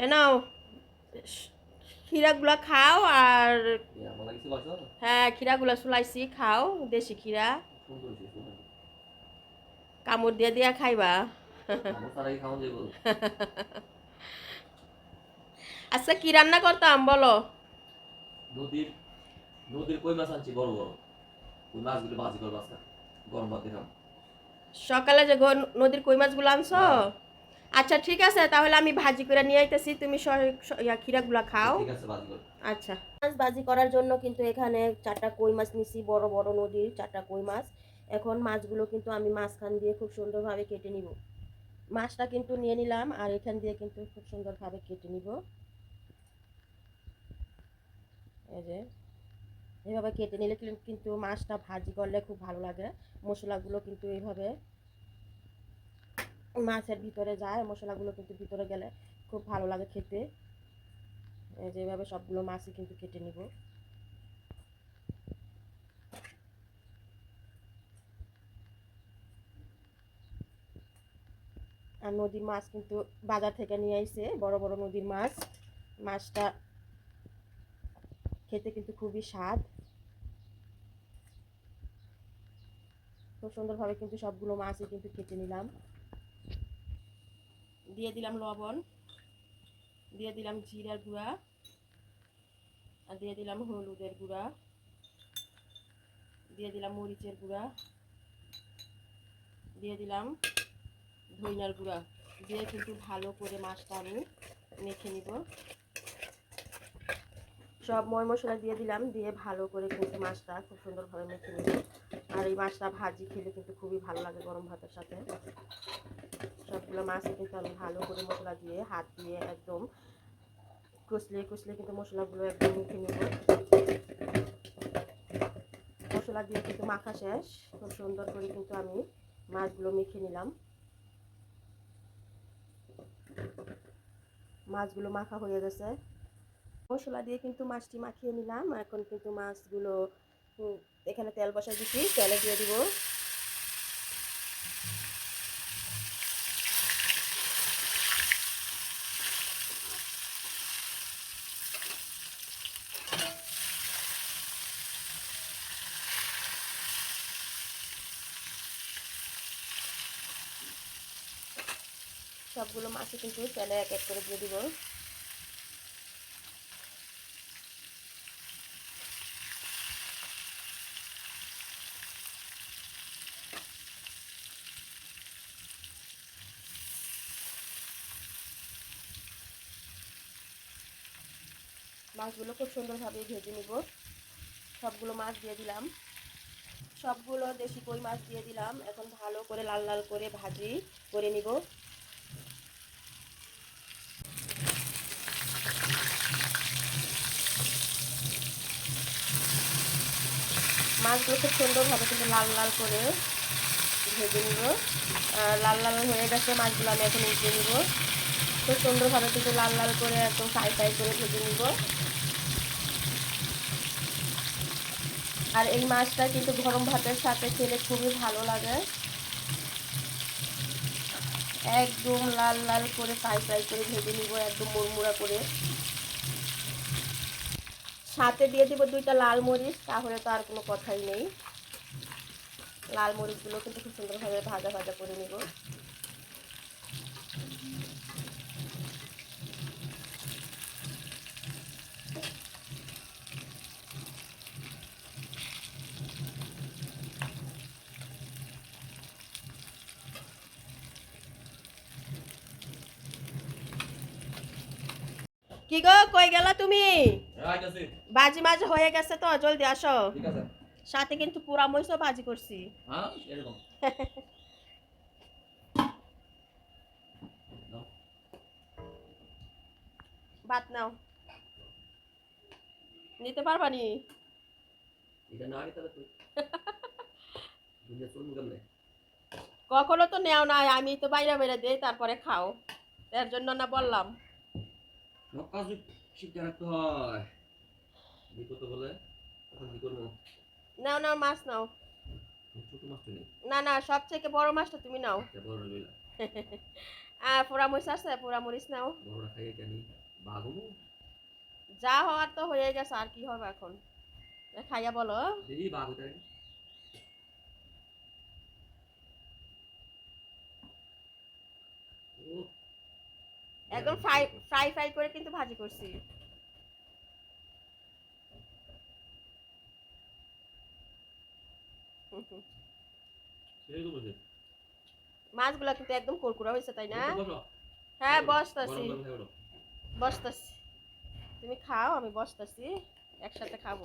এ নাও খিরাগুলা খাও আর হ্যাঁ খিরাগুলা সুলাইছি খাও দেশি সুন্দর কামড় দিয়ে দিয়া খাইবা। আচ্ছা কি রান্না করতাম বলো? নদীর নদীর কই মাছ আনছি? বড় বড়। ওই মাছগুলো ভাজি করব আজকে গরম ভাত দিলাম। সকালে যে নদীর কই মাছগুলো আনছো? হ্যাঁ। আচ্ছা ঠিক আছে তাহলে আমি ভাজি করে নিয়ে আইতেছি। তুমি স- খাও। আচ্ছা। মাছ ভাজি করার জন্য কিন্তু এখানে চারটা কই মাছ নিছি বড় বড় নদীর চারটা কই মাছ। এখন মাছগুলো কিন্তু আমি মাঝখান দিয়ে খুব সুন্দরভাবে কেটে নিব। মাছটা কিন্তু নিয়ে নিলাম আর এখান দিয়ে কিন্তু খুব সুন্দরভাবে কেটে নিব। এই যে এভাবে কেটে নিলে কিন্তু মাছটা ভাজি করলে খুব ভালো লাগে। মশলাগুলো কিন্তু এইভাবে মাছের ভিতরে যায়, মশলাগুলো কিন্তু ভিতরে গেলে খুব ভালো লাগে খেতে। যেভাবে সবগুলো মাছই কিন্তু কেটে নিব। আর নদীর মাছ কিন্তু বাজার থেকে নিয়ে আইছে, বড় বড় নদীর মাছ। মাছটা খেতে কিন্তু খুবই স্বাদ। খুব সুন্দরভাবে কিন্তু সবগুলো মাছই কিন্তু কেটে নিলাম। দিয়ে দিলাম লবণ, দিয়ে দিলাম জিরার গুঁড়া, আর দিয়ে দিলাম হলুদের গুঁড়া, দিয়ে দিলাম মরিচের গুঁড়া, দিয়ে দিলাম ধইনার গুঁড়া। দিয়ে কিন্তু ভালো করে মাছটা আমি মেখে নিব। সব ময় মশলা দিয়ে দিলাম, দিয়ে ভালো করে কিন্তু মাছটা খুব সুন্দরভাবে মেখে নিব। আর এই মাছটা ভাজি খেলে কিন্তু খুবই ভালো লাগে গরম ভাতের সাথে। সবগুলো মাছে কিন্তু আমি ভালো করে মশলা দিয়ে হাত দিয়ে একদম কষলে কষলে কিন্তু মশলাগুলো একদম মেখে নেব। মশলা দিয়ে কিন্তু মাখা শেষ। খুব সুন্দর করে কিন্তু আমি মাছগুলো মেখে নিলাম। মাছগুলো মাখা হয়ে গেছে। মশলা দিয়ে কিন্তু মাছটি মাখিয়ে নিলাম। এখন কিন্তু মাছগুলো এখানে তেল বসা দিচ্ছি। তেলে দিয়ে দিব সবগুলো মাছই কিন্তু তেলে এক এক করে দিয়ে দিব। মাছগুলো খুব সুন্দরভাবে ভেজে নিব। সবগুলো মাছ দিয়ে দিলাম। সবগুলো দেশি কই মাছ দিয়ে দিলাম। এখন ভালো করে লাল লাল করে ভাজি করে নিব। মাছগুলো খুব সুন্দরভাবে কিন্তু লাল লাল করে ভেজে নিব। আর লাল লাল হয়ে গেছে মাছগুলো আমি এখন উঠে নিব। খুব সুন্দরভাবে কিন্তু লাল লাল করে একদম ফ্রাই ফ্রাই করে ভেজে নিব। আর এই মাছটা কিন্তু গরম ভাতের সাথে খেলে খুবই ভালো লাগে। একদম লাল লাল করে ফ্রাই ফ্রাই করে ভেজে নিব, একদম মুড়মুড়া করে। সাথে দিয়ে দিব দুইটা লাল মরিচ, তাহলে তো আর কোনো কথাই নেই। লাল মরিচগুলো কিন্তু খুব সুন্দরভাবে ভাজা ভাজা করে নিব। কি গো, কই গেলা তুমি? বাজি মাছ হয়ে গেছে তো জলদি আসো। সাথে কিন্তু পুরা মরিচও ভাজি করছি। হ্যাঁ এরকম। নাও। ভাত নাও। নিতে পারবা নি? কখনো তো নেও না আমি তো বাইরে বাইরে দেই তারপরে খাও। এর জন্য না বললাম। সব শিখতে রাখতে হয়। বলে? নাও নাও মাছ নাও। ছোট মাছ তো না বড় মাছটা তুমি নাও। এটা বড় রইলা আর পোড়া মরিচ আছে পোড়া মরিচ নাও বড়টা খাইয়ে কেন বাঘমু যা হওয়ার তো হয়ে গেছে আর কি হবে এখন? খাইয়া বলো। একদম ফ্রাই ফ্রাই ফ্রাই করে কিন্তু ভাজি করছি। মাছগুলো কিন্তু একদম কুরকুরা হয়েছে তাই না। হ্যাঁ বসতাছি। বসতাছি। তুমি খাও আমি বসতাছি। একসাথে খাব।